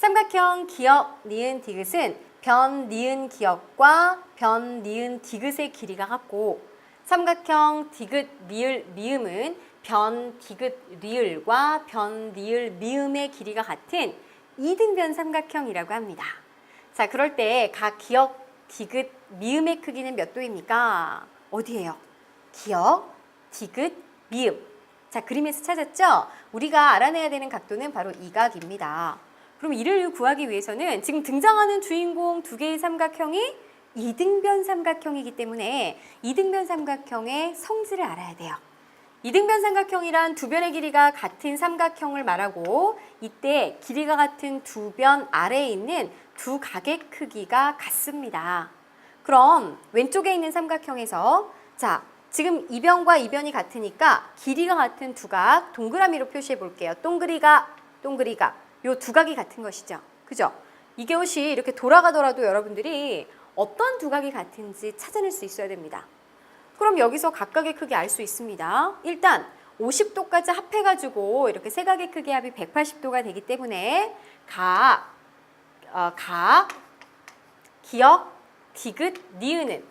삼각형 기역, 니은, 디귿은 변, 니은, 기역과 변, 니은, 디귿의 길이가 같고 삼각형 디귿, 리을, 미음은 변, 디귿, 리을과 변, 리을, 미음의 길이가 같은 이등변 삼각형이라고 합니다. 자, 그럴 때 각 기역, 디귿, 미음의 크기는 몇 도입니까? 어디예요? 기역, 디귿, 미음. 자, 그림에서 찾았죠? 우리가 알아내야 되는 각도는 바로 이 각입니다. 그럼 이를 구하기 위해서는 지금 등장하는 주인공 두 개의 삼각형이 이등변 삼각형이기 때문에 이등변 삼각형의 성질을 알아야 돼요. 이등변 삼각형이란 두 변의 길이가 같은 삼각형을 말하고 이때 길이가 같은 두 변 아래에 있는 두 각의 크기가 같습니다. 그럼 왼쪽에 있는 삼각형에서 자 지금 이 변과 이 변이 같으니까 길이가 같은 두 각 동그라미로 표시해 볼게요. 동그리가 동그리가 요 두 각이 같은 것이죠. 그죠? 이게 혹시 이렇게 돌아가더라도 여러분들이 어떤 두 각이 같은지 찾아낼 수 있어야 됩니다. 그럼 여기서 각각의 크기 알 수 있습니다. 일단 50도까지 합해가지고 이렇게 세 각의 크기 합이 180도가 되기 때문에 각, 어, 각, 기역, 디귿, 니은은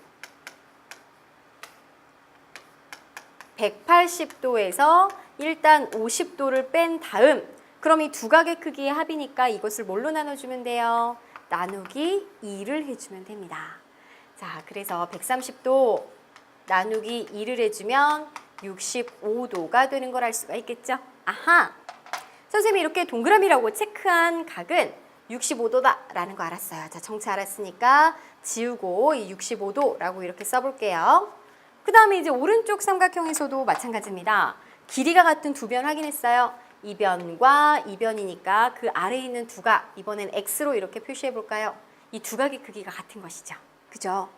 180도에서 일단 50도를 뺀 다음 그럼 이 두 각의 크기의 합이니까 이것을 뭘로 나눠주면 돼요? 나누기 2를 해주면 됩니다. 자, 그래서 130도 나누기 2를 해주면 65도가 되는 걸 알 수가 있겠죠? 아하! 선생님이 이렇게 동그라미라고 체크한 각은 65도다라는 거 알았어요. 자, 정체 알았으니까 지우고 이 65도라고 이렇게 써볼게요. 그 다음에 이제 오른쪽 삼각형에서도 마찬가지입니다. 길이가 같은 두 변 확인했어요. 이 변과 이 변이니까 그 아래에 있는 두 각, 이번엔 X로 이렇게 표시해 볼까요? 이 두 각의 크기가 같은 것이죠. 그죠?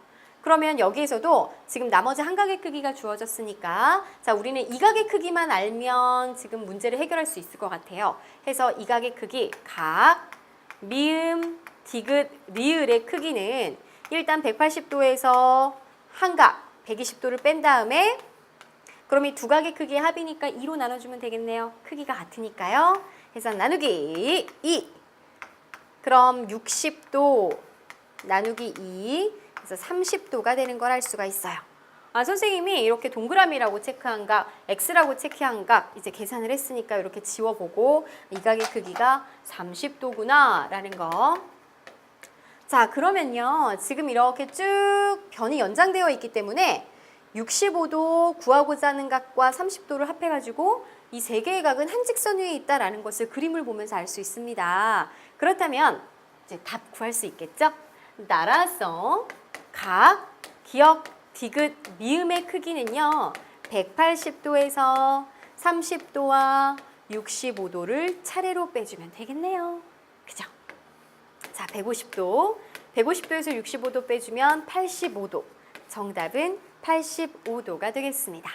그러면 여기에서도 지금 나머지 한 각의 크기가 주어졌으니까 자 우리는 이 각의 크기만 알면 지금 문제를 해결할 수 있을 것 같아요. 해서 이 각의 크기 각, 미음, 디귿, 리을의 크기는 일단 180도에서 한 각, 120도를 뺀 다음에 그럼 이 두 각의 크기의 합이니까 2로 나눠주면 되겠네요. 크기가 같으니까요. 해서 나누기 2. 그럼 60도 나누기 2. 그래서 30도가 되는 걸 알 수가 있어요. 아, 선생님이 이렇게 동그라미라고 체크한 각, X라고 체크한 각 이제 계산을 했으니까 이렇게 지워보고 이 각의 크기가 30도구나 라는 거. 자, 그러면요. 지금 이렇게 쭉 변이 연장되어 있기 때문에 65도 구하고자 하는 각과 30도를 합해가지고 이 세 개의 각은 한 직선 위에 있다라는 것을 그림을 보면서 알 수 있습니다. 그렇다면 이제 답 구할 수 있겠죠? 따라서 각, 기역, 디귿, 미음의 크기는요. 180도에서 30도와 65도를 차례로 빼주면 되겠네요. 그죠? 자, 150도. 150도에서 65도 빼주면 85도. 정답은 85도가 되겠습니다.